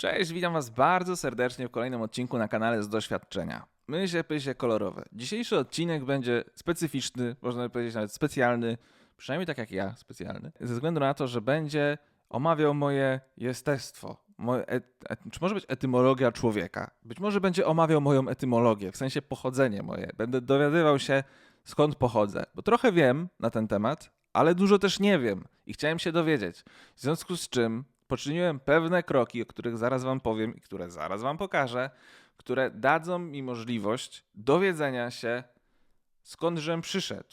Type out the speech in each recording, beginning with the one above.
Cześć, witam Was bardzo serdecznie w kolejnym odcinku na kanale z doświadczenia. Mysie, pysie kolorowe. Dzisiejszy odcinek będzie specyficzny, można by powiedzieć nawet specjalny, przynajmniej tak jak ja, specjalny, ze względu na to, że będzie omawiał moje jestestwo. Moje et, et, czy może być etymologia człowieka? Być może będzie omawiał moją etymologię, w sensie pochodzenie moje. Będę dowiadywał się, skąd pochodzę, bo trochę wiem na ten temat, ale dużo też nie wiem i chciałem się dowiedzieć. W związku z czym poczyniłem pewne kroki, o których zaraz Wam powiem i które zaraz Wam pokażę, które dadzą mi możliwość dowiedzenia się, skądżem przyszedł.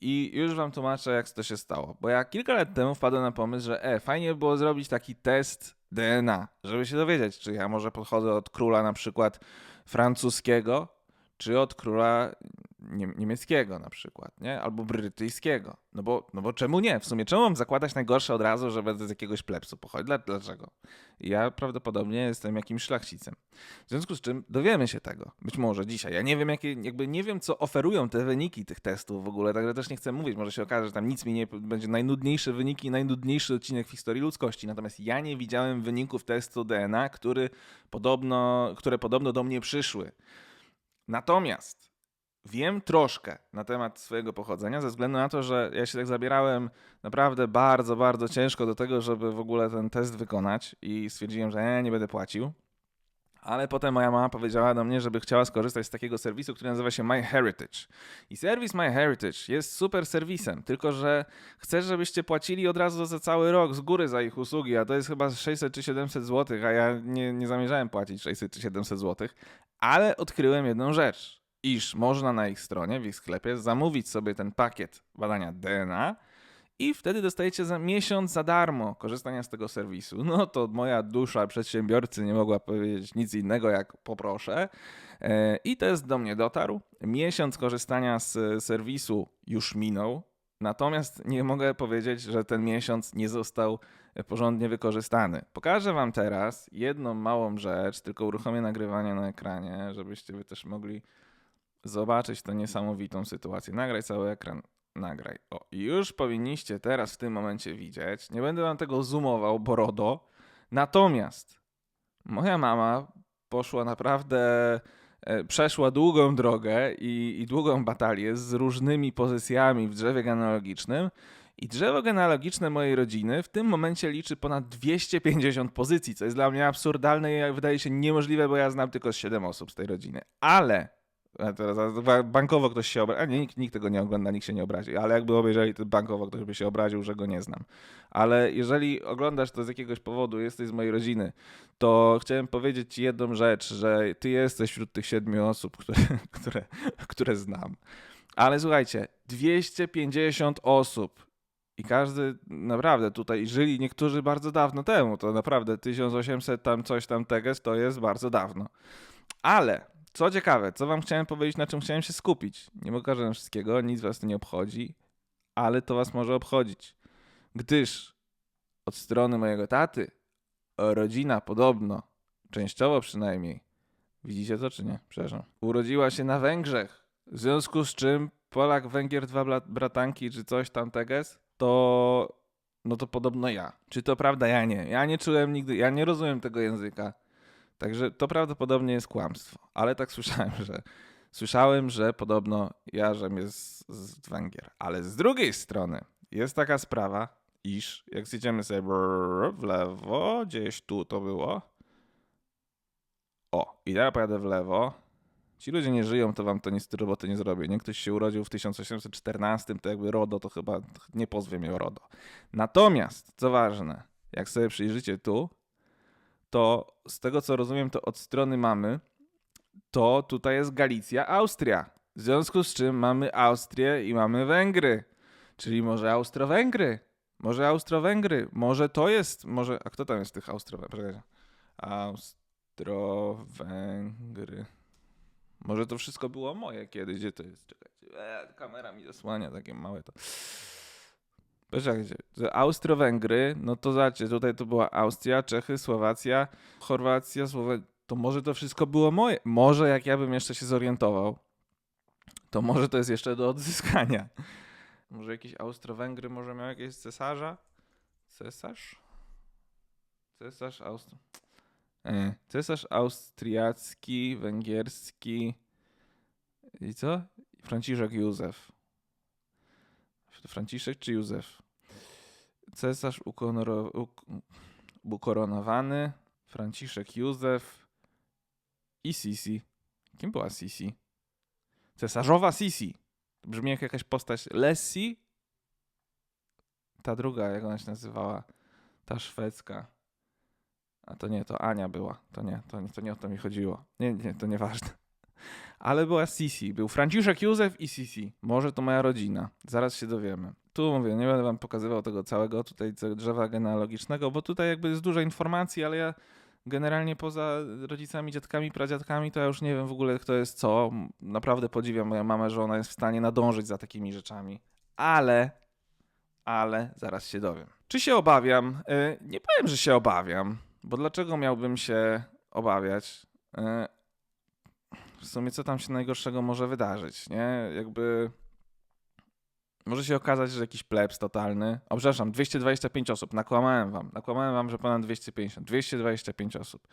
I już Wam tłumaczę, jak to się stało. Bo ja kilka lat temu wpadłem na pomysł, że e, fajnie by było zrobić taki test DNA, żeby się dowiedzieć, czy ja może pochodzę od króla na przykład francuskiego, czy od króla niemieckiego na przykład, nie? Albo brytyjskiego. No bo, no bo czemu nie? W sumie czemu mam zakładać najgorsze od razu, że będę z jakiegoś plebsu pochodzić? Dla, dlaczego? Ja prawdopodobnie jestem jakimś szlachcicem. W związku z czym dowiemy się tego. Być może dzisiaj. Ja nie wiem, jakie, jakby nie wiem, co oferują te wyniki tych testów w ogóle, także też nie chcę mówić. Może się okaże, że tam nic mi nie będzie najnudniejsze wyniki, najnudniejszy odcinek w historii ludzkości. Natomiast ja nie widziałem wyników testu DNA, który podobno, które podobno do mnie przyszły. Natomiast wiem troszkę na temat swojego pochodzenia, ze względu na to, że ja się tak zabierałem naprawdę bardzo, bardzo ciężko do tego, żeby w ogóle ten test wykonać i stwierdziłem, że nie, nie będę płacił. Ale potem moja mama powiedziała do mnie, żeby chciała skorzystać z takiego serwisu, który nazywa się MyHeritage. I serwis MyHeritage jest super serwisem, tylko że chcę, żebyście płacili od razu za cały rok z góry za ich usługi, a to jest chyba 600 czy 700 zł, a ja nie, nie zamierzałem płacić 600 czy 700 zł. Ale odkryłem jedną rzecz, iż można na ich stronie, w ich sklepie zamówić sobie ten pakiet badania DNA i wtedy dostajecie za miesiąc za darmo korzystania z tego serwisu. No to moja dusza przedsiębiorcy nie mogła powiedzieć nic innego jak poproszę. E, I test do mnie dotarł. Miesiąc korzystania z serwisu już minął. Natomiast nie mogę powiedzieć, że ten miesiąc nie został porządnie wykorzystany. Pokażę Wam teraz jedną małą rzecz, tylko uruchomię nagrywanie na ekranie, żebyście Wy też mogli zobaczyć tę niesamowitą sytuację. Nagraj cały ekran. Nagraj. O, już powinniście teraz w tym momencie widzieć. Nie będę Wam tego zoomował, bo RODO. Natomiast moja mama poszła naprawdę e, przeszła długą drogę i, i długą batalię z różnymi pozycjami w drzewie genealogicznym. I drzewo genealogiczne mojej rodziny w tym momencie liczy ponad 250 pozycji, co jest dla mnie absurdalne i wydaje się niemożliwe, bo ja znam tylko 7 osób z tej rodziny. Ale teraz bankowo ktoś się obrazi, nie, nikt, nikt tego nie ogląda, nikt się nie obrazi, ale jakby obejrzeli, to bankowo ktoś by się obraził, że go nie znam. Ale jeżeli oglądasz to z jakiegoś powodu, jesteś z mojej rodziny, to chciałem powiedzieć ci jedną rzecz, że ty jesteś wśród tych siedmiu osób, które, które, które znam. Ale słuchajcie, 250 osób i każdy naprawdę tutaj żyli niektórzy bardzo dawno temu, to naprawdę 1800 tam coś tam teges to jest bardzo dawno. Ale co ciekawe, co wam chciałem powiedzieć, na czym chciałem się skupić. Nie pokażę wszystkiego, nic was to nie obchodzi, ale to was może obchodzić. Gdyż od strony mojego taty rodzina podobno, częściowo przynajmniej, widzicie to czy nie? Przepraszam. Urodziła się na Węgrzech, w związku z czym Polak, Węgier, dwa bratanki czy coś tam teges, to no to podobno ja. Czy to prawda? Ja nie. Ja nie czułem nigdy, ja nie rozumiem tego języka. Także to prawdopodobnie jest kłamstwo. Ale tak słyszałem, że słyszałem, że podobno jarzem jest z Węgier. Ale z drugiej strony jest taka sprawa, iż jak zjedziemy sobie brrr w lewo, gdzieś tu to było. O, i teraz pojadę w lewo. Ci ludzie nie żyją, to wam to nic roboty nie zrobię. Nie ktoś się urodził w 1814, to jakby RODO, to chyba nie pozwie mnie o RODO. Natomiast, co ważne, jak sobie przyjrzycie tu, to z tego co rozumiem, to od strony mamy, to tutaj jest Galicja, Austria. W związku z czym mamy Austrię i mamy Węgry. Czyli może Austro-Węgry. Może Austro-Węgry. Może to jest, może, a kto tam jest tych Austro-Węgry? Austro-Węgry. Może to wszystko było moje kiedyś. Gdzie to jest? Czekajcie. E, kamera mi zasłania takie małe to. Poczekajcie. Austro-Węgry, no to zobaczcie, tutaj to była Austria, Czechy, Słowacja, Chorwacja, Słowenia. To może to wszystko było moje. Może jak ja bym jeszcze się zorientował, to może to jest jeszcze do odzyskania. Może jakieś Austro-Węgry, może miał jakiegoś cesarza? Cesarz? Cesarz Austro... E, Cesarz austriacki, węgierski i co? Franciszek Józef. Franciszek czy Józef? Cesarz ukoronowany, Franciszek Józef i Sisi. Kim była Sisi? Cesarzowa Sisi. Brzmi jak jakaś postać Lessi. Ta druga, jak ona się nazywała? Ta szwedzka. A to nie, to Ania była. To nie, to, nie- to nie o to mi chodziło. Nie, nie, to nieważne. Ale była Sisi. Był Franciszek Józef i Sisi. Może to moja rodzina. Zaraz się dowiemy. Tu mówię, nie będę wam pokazywał tego całego tutaj drzewa genealogicznego, bo tutaj jakby jest dużo informacji, ale ja generalnie poza rodzicami, dziadkami, pradziadkami, to ja już nie wiem w ogóle kto jest co. Naprawdę podziwiam moją mamę, że ona jest w stanie nadążyć za takimi rzeczami. Ale, ale zaraz się dowiem. Czy się obawiam? E, Nie powiem, że się obawiam, bo dlaczego miałbym się obawiać? E, W sumie co tam się najgorszego może wydarzyć, nie? Jakby może się okazać, że jakiś plebs totalny. O, przepraszam, 225 osób. Nakłamałem wam. Nakłamałem wam, że ponad 250. 225 osób.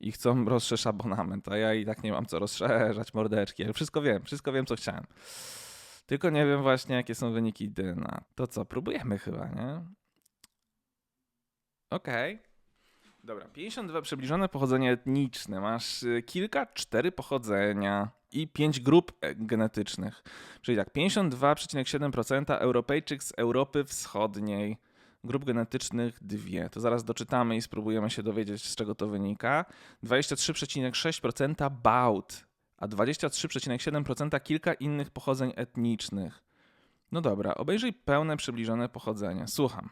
I chcą rozszerzyć abonament, a ja i tak nie mam co rozszerzać, mordeczki. Ale wszystko wiem, wszystko wiem, co chciałem. Tylko nie wiem właśnie, jakie są wyniki DNA. To co, próbujemy chyba, nie? Okej. Dobra, 52 przybliżone pochodzenie etniczne. Masz y, kilka, cztery pochodzenia i pięć grup e, genetycznych. Czyli tak, 52,7% Europejczyk z Europy Wschodniej. Grup genetycznych dwie. To zaraz doczytamy i spróbujemy się dowiedzieć, z czego to wynika. 23,6% Baut, a 23,7% kilka innych pochodzeń etnicznych. No dobra, obejrzyj pełne przybliżone pochodzenie. Słucham.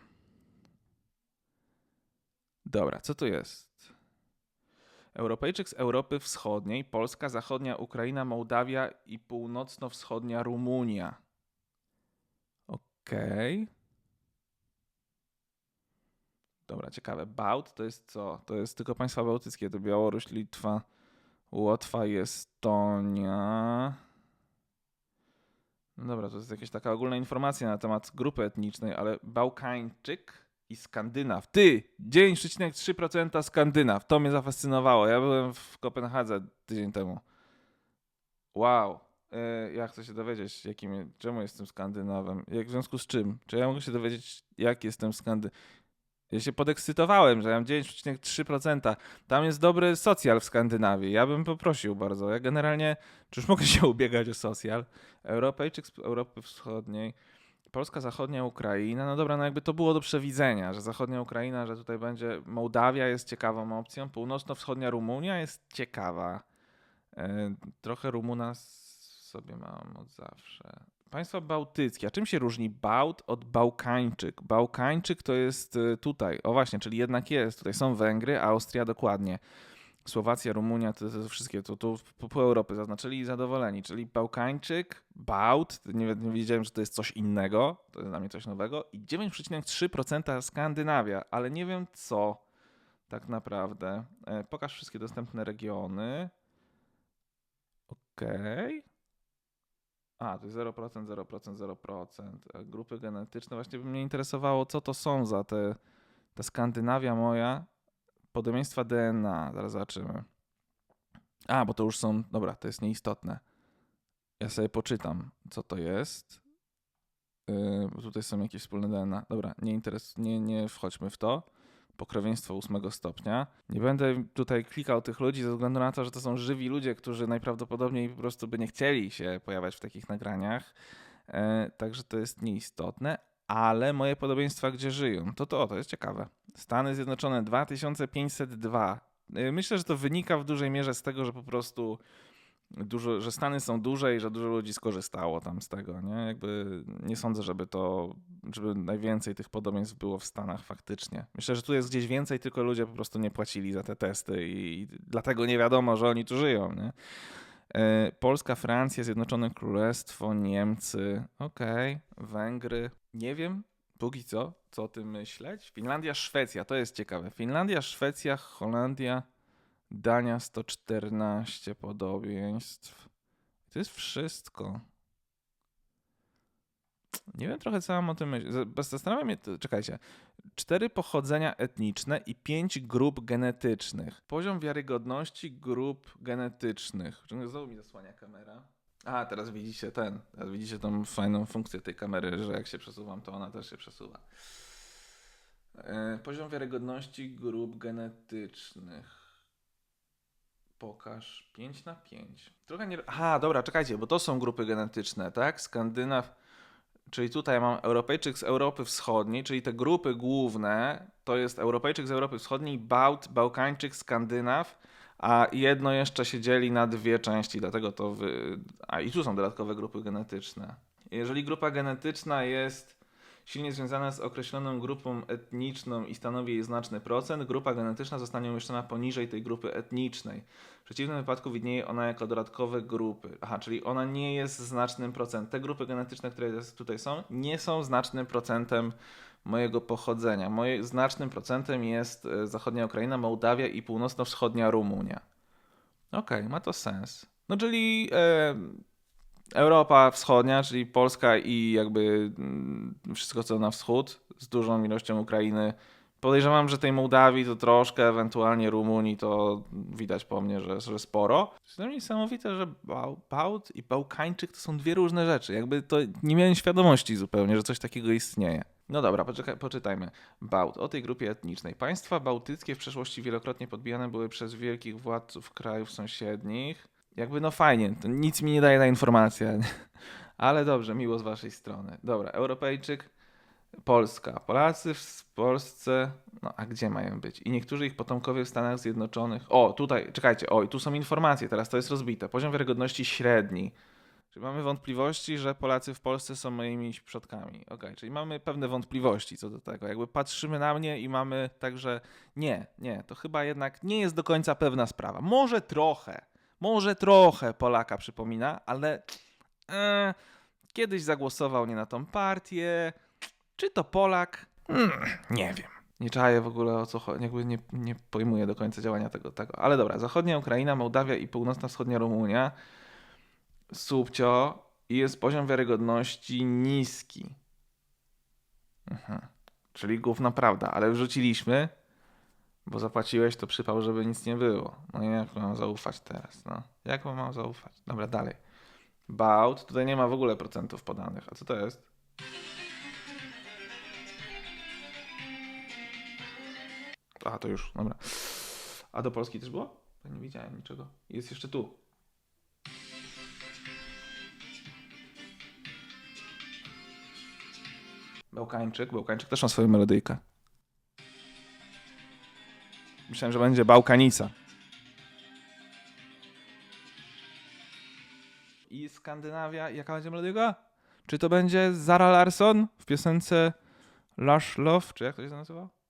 Dobra, co tu jest? Europejczyk z Europy Wschodniej, Polska, Zachodnia Ukraina, Mołdawia i Północno-Wschodnia Rumunia. Okej. Dobra, ciekawe. Bałt to jest co? To jest tylko państwa bałtyckie. To Białoruś, Litwa, Łotwa i Estonia. No dobra, to jest jakaś taka ogólna informacja na temat grupy etnicznej, ale Bałkańczyk i Skandynaw. Ty! 9,3% Skandynaw. To mnie zafascynowało. Ja byłem w Kopenhadze tydzień temu. Wow. E, Ja chcę się dowiedzieć, jakim, czemu jestem Skandynawem. Jak w związku z czym? Czy ja mogę się dowiedzieć, jak jestem Skandy... Ja się podekscytowałem, że ja mam 9,3%. Tam jest dobry socjal w Skandynawii. Ja bym poprosił bardzo. Ja generalnie, czy już mogę się ubiegać o socjal? Europejczyk z Europy Wschodniej. Polska, zachodnia Ukraina. No dobra, no jakby to było do przewidzenia, że zachodnia Ukraina, że tutaj będzie. Mołdawia jest ciekawą opcją. Północno-wschodnia Rumunia jest ciekawa. E, Trochę Rumuna sobie mam od zawsze. Państwa bałtyckie. A czym się różni Bałt od Bałkańczyk? Bałkańczyk to jest y, tutaj. O właśnie, czyli jednak jest. Tutaj są Węgry, Austria dokładnie. Słowacja, Rumunia, to, to wszystkie, to tu po, Europy zaznaczyli i zadowoleni. Czyli Bałkańczyk, Bałt, nie, nie wiedziałem, że to jest coś innego, to jest dla mnie coś nowego. I 9,3% Skandynawia, ale nie wiem co tak naprawdę. E, Pokaż wszystkie dostępne regiony. Okej. A, to jest 0%, 0%, 0%. E, Grupy genetyczne. Właśnie by mnie interesowało, co to są za te, ta Skandynawia moja. Podobieństwa DNA. Zaraz zobaczymy. A, bo to już są. Dobra, to jest nieistotne. Ja sobie poczytam, co to jest. Yy, tutaj są jakieś wspólne DNA. Dobra, nie, interes, nie, nie wchodźmy w to. Pokrewieństwo ósmego stopnia. Nie będę tutaj klikał tych ludzi ze względu na to, że to są żywi ludzie, którzy najprawdopodobniej po prostu by nie chcieli się pojawiać w takich nagraniach. E, także to jest nieistotne, ale moje podobieństwa, gdzie żyją, to to, to jest ciekawe. Stany Zjednoczone 2502. E, Myślę, że to wynika w dużej mierze z tego, że po prostu dużo, że Stany są duże i że dużo ludzi skorzystało tam z tego, nie? Jakby nie sądzę, żeby to, żeby najwięcej tych podobieństw było w Stanach faktycznie. Myślę, że tu jest gdzieś więcej, tylko ludzie po prostu nie płacili za te testy i, i dlatego nie wiadomo, że oni tu żyją, nie? E, Polska, Francja, Zjednoczone Królestwo, Niemcy, okej, Węgry, nie wiem, póki co, co o tym myśleć. Finlandia, Szwecja, to jest ciekawe. Finlandia, Szwecja, Holandia, Dania 114 podobieństw. To jest wszystko. Nie wiem trochę, co mam o tym myśleć. Zastanawiam się, czekajcie. Cztery pochodzenia etniczne i pięć grup genetycznych. Poziom wiarygodności grup genetycznych. Znowu mi zasłania kamera. A, teraz widzicie ten. Teraz widzicie tą fajną funkcję tej kamery, że jak się przesuwam, to ona też się przesuwa. E, Poziom wiarygodności grup genetycznych. Pokaż 5 na 5. Trochę nie. Aha, dobra, czekajcie, bo to są grupy genetyczne, tak? Skandynaw. Czyli tutaj mam Europejczyk z Europy Wschodniej, czyli te grupy główne to jest Europejczyk z Europy Wschodniej, Bałt, Bałkańczyk, Skandynaw, a jedno jeszcze się dzieli na dwie części, dlatego to. Wy... A i tu są dodatkowe grupy genetyczne. Jeżeli grupa genetyczna jest silnie związana z określoną grupą etniczną i stanowi jej znaczny procent, grupa genetyczna zostanie umieszczona poniżej tej grupy etnicznej. W przeciwnym wypadku widnieje ona jako dodatkowe grupy. Aha, czyli ona nie jest znacznym procentem. Te grupy genetyczne, które tutaj są, nie są znacznym procentem mojego pochodzenia. Moje znacznym procentem jest e, zachodnia Ukraina, Mołdawia i północno-wschodnia Rumunia. Okej, ma to sens. No czyli e, Europa Wschodnia, czyli Polska i jakby mm, wszystko co na wschód z dużą ilością Ukrainy. Podejrzewam, że tej Mołdawii to troszkę, ewentualnie Rumunii to widać po mnie, że, że sporo. Mnie niesamowite, że Bał- Bałt i Bałkańczyk to są dwie różne rzeczy. Jakby to nie miałem świadomości zupełnie, że coś takiego istnieje. No dobra, poczekaj, poczytajmy. Bałt. O tej grupie etnicznej. Państwa bałtyckie w przeszłości wielokrotnie podbijane były przez wielkich władców krajów sąsiednich. Jakby no fajnie, to nic mi nie daje ta informacja. Ale dobrze, miło z waszej strony. Dobra, Europejczyk, Polska. Polacy w Polsce, no a gdzie mają być? I niektórzy ich potomkowie w Stanach Zjednoczonych. O, tutaj, czekajcie, oj, tu są informacje, teraz to jest rozbite. Poziom wiarygodności średni. Czyli mamy wątpliwości, że Polacy w Polsce są moimi przodkami. Okej, czyli mamy pewne wątpliwości co do tego. Jakby patrzymy na mnie i mamy także nie, nie, to chyba jednak nie jest do końca pewna sprawa. Może trochę, może trochę Polaka przypomina, ale e, kiedyś zagłosował nie na tą partię. Czy to Polak? Mm, nie wiem. Nie czaję w ogóle o co chodzi, jakby nie, nie pojmuję do końca działania tego, tego. Ale dobra, zachodnia Ukraina, Mołdawia i północno-wschodnia Rumunia. Subcio i jest poziom wiarygodności niski. Mhm. Czyli główna prawda, ale wrzuciliśmy, bo zapłaciłeś, to przypał, żeby nic nie było. No i jak mam zaufać teraz? No, jak mam zaufać? Dobra, dalej. Bałt, tutaj nie ma w ogóle procentów podanych. A co to jest? A, to już, dobra. A do Polski też było? Ja nie widziałem niczego. Jest jeszcze tu. Bałkańczyk. Bałkańczyk też ma swoją melodyjkę. Myślałem, że będzie Bałkanica. I Skandynawia. Jaka będzie melodyjka? Czy to będzie Zara Larsson w piosence Lush Love? Czy jak to się nazywa?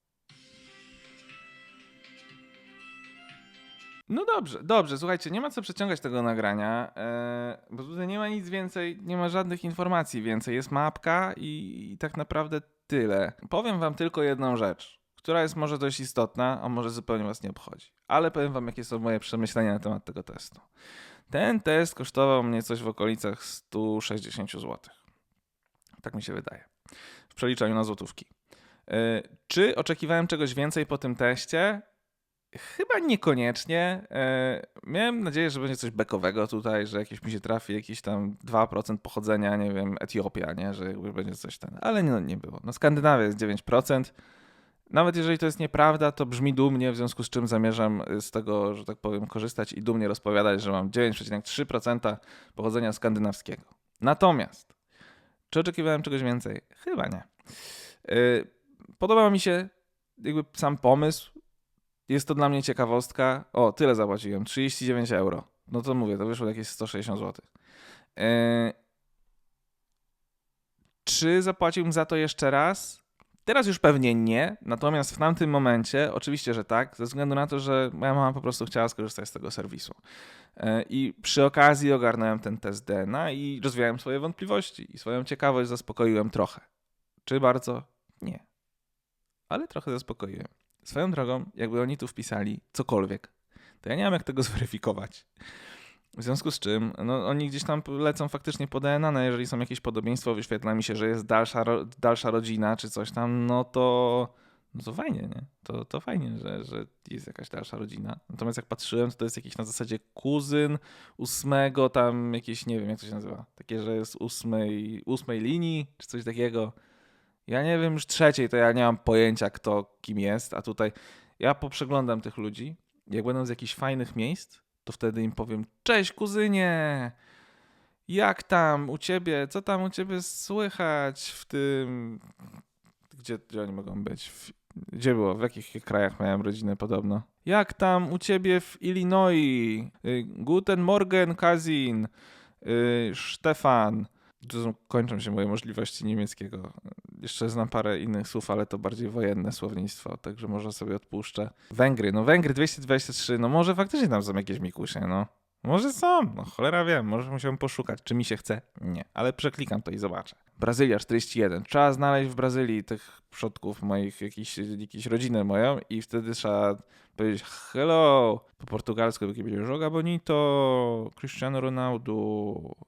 No dobrze, dobrze, słuchajcie, nie ma co przeciągać tego nagrania, e, bo tutaj nie ma nic więcej, nie ma żadnych informacji więcej. Jest mapka i, i tak naprawdę tyle. Powiem wam tylko jedną rzecz, która jest może dość istotna, a może zupełnie was nie obchodzi. Ale powiem wam, jakie są moje przemyślenia na temat tego testu. Ten test kosztował mnie coś w okolicach 160 zł. Tak mi się wydaje. W przeliczaniu na złotówki. E, Czy oczekiwałem czegoś więcej po tym teście? Chyba niekoniecznie. E, miałem nadzieję, że będzie coś bekowego tutaj, że jakieś mi się trafi, jakieś tam 2% pochodzenia, nie wiem, Etiopia, nie? Że jakby będzie coś ten. Ale nie, nie było. No Skandynawia jest 9%. Nawet jeżeli to jest nieprawda, to brzmi dumnie, w związku z czym zamierzam z tego, że tak powiem, korzystać i dumnie rozpowiadać, że mam 9,3% pochodzenia skandynawskiego. Natomiast, czy oczekiwałem czegoś więcej? Chyba nie. Yy, Podobał mi się jakby sam pomysł. Jest to dla mnie ciekawostka. O, tyle zapłaciłem. 39 euro. No to mówię, to wyszło jakieś 160 zł. Yy, czy zapłaciłbym za to jeszcze raz? Teraz już pewnie nie, natomiast w tamtym momencie oczywiście, że tak, ze względu na to, że moja mama po prostu chciała skorzystać z tego serwisu. Yy, I przy okazji ogarnąłem ten test DNA i rozwiałem swoje wątpliwości i swoją ciekawość zaspokoiłem trochę. Czy bardzo? Nie. Ale trochę zaspokoiłem. Swoją drogą, jakby oni tu wpisali cokolwiek, to ja nie wiem, jak tego zweryfikować. W związku z czym, no oni gdzieś tam lecą faktycznie po DNA, no jeżeli są jakieś podobieństwo, wyświetla mi się, że jest dalsza, dalsza rodzina czy coś tam, no to, no to fajnie, nie? To, to fajnie, że, że jest jakaś dalsza rodzina. Natomiast jak patrzyłem, to to jest jakiś na zasadzie kuzyn ósmego tam jakieś, nie wiem jak to się nazywa, takie, że jest ósmej, ósmej linii czy coś takiego. Ja nie wiem, już trzeciej to ja nie mam pojęcia kto kim jest, a tutaj ja poprzeglądam tych ludzi, jak będą z jakichś fajnych miejsc, to wtedy im powiem: Cześć, kuzynie! Jak tam u ciebie? Co tam u ciebie słychać w tym. Gdzie, gdzie oni mogą być? W, gdzie było? W jakich krajach miałem rodzinę podobno? Jak tam u ciebie w Illinois? Y, Guten Morgen, Kazin. Y, Stefan. Tu kończą się moje możliwości niemieckiego. Jeszcze znam parę innych słów, ale to bardziej wojenne słownictwo, także może sobie odpuszczę. Węgry, no Węgry 223, no może faktycznie tam są jakieś mikusie, no. Może są, no cholera wiem, może musiałem poszukać, czy mi się chce. Nie, ale przeklikam to i zobaczę. Brazylia 41. Trzeba znaleźć w Brazylii tych przodków moich, jakiś, jakiś rodzinę moją i wtedy trzeba powiedzieć hello. Po portugalsku taki będzie Joga Bonito, Cristiano Ronaldo,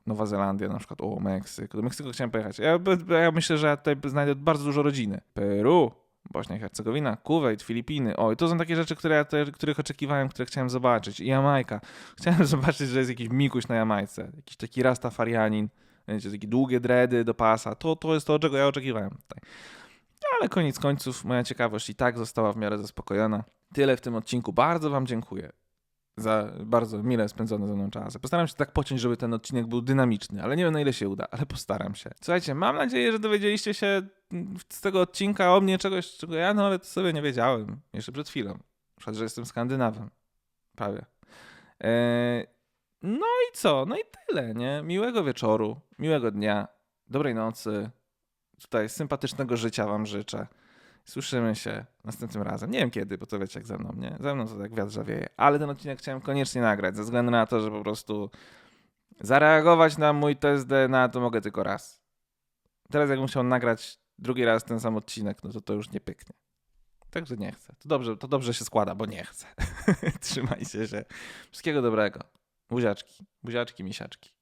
Nowa Zelandia na przykład, o Meksyk. Do Meksyku chciałem pojechać. Ja, ja myślę, że ja tutaj znajdę bardzo dużo rodziny. Peru, Bośnia i Hercegowina, Kuwait, Filipiny. O, i to są takie rzeczy, które ja, te, których oczekiwałem, które chciałem zobaczyć. I Jamajka. Chciałem zobaczyć, że jest jakiś mikuś na Jamajce. Jakiś taki rastafarianin. Wiecie, takie długie dredy do pasa. To, to jest to, czego ja oczekiwałem tutaj. Ale koniec końców moja ciekawość i tak została w miarę zaspokojona. Tyle w tym odcinku. Bardzo wam dziękuję za bardzo mile spędzony ze mną czas. Postaram się tak pociąć, żeby ten odcinek był dynamiczny, ale nie wiem na ile się uda, ale postaram się. Słuchajcie, mam nadzieję, że dowiedzieliście się z tego odcinka o mnie czegoś, czego ja nawet sobie nie wiedziałem jeszcze przed chwilą. Przykład, że jestem Skandynawem. Prawie. Eee, no i co? No i tyle, nie? Miłego wieczoru, miłego dnia, dobrej nocy. Tutaj sympatycznego życia wam życzę. Słyszymy się następnym razem. Nie wiem kiedy, bo to wiecie jak ze mną, nie? Ze mną to tak wiatr zawieje. Ale ten odcinek chciałem koniecznie nagrać, ze względu na to, że po prostu zareagować na mój test DNA to mogę tylko raz. Teraz jakbym chciał nagrać drugi raz ten sam odcinek, no to to już nie pyknie. Także nie chcę. To dobrze, to dobrze się składa, bo nie chcę. Trzymajcie się. Wszystkiego dobrego. Buziaczki, buziaczki, misiaczki.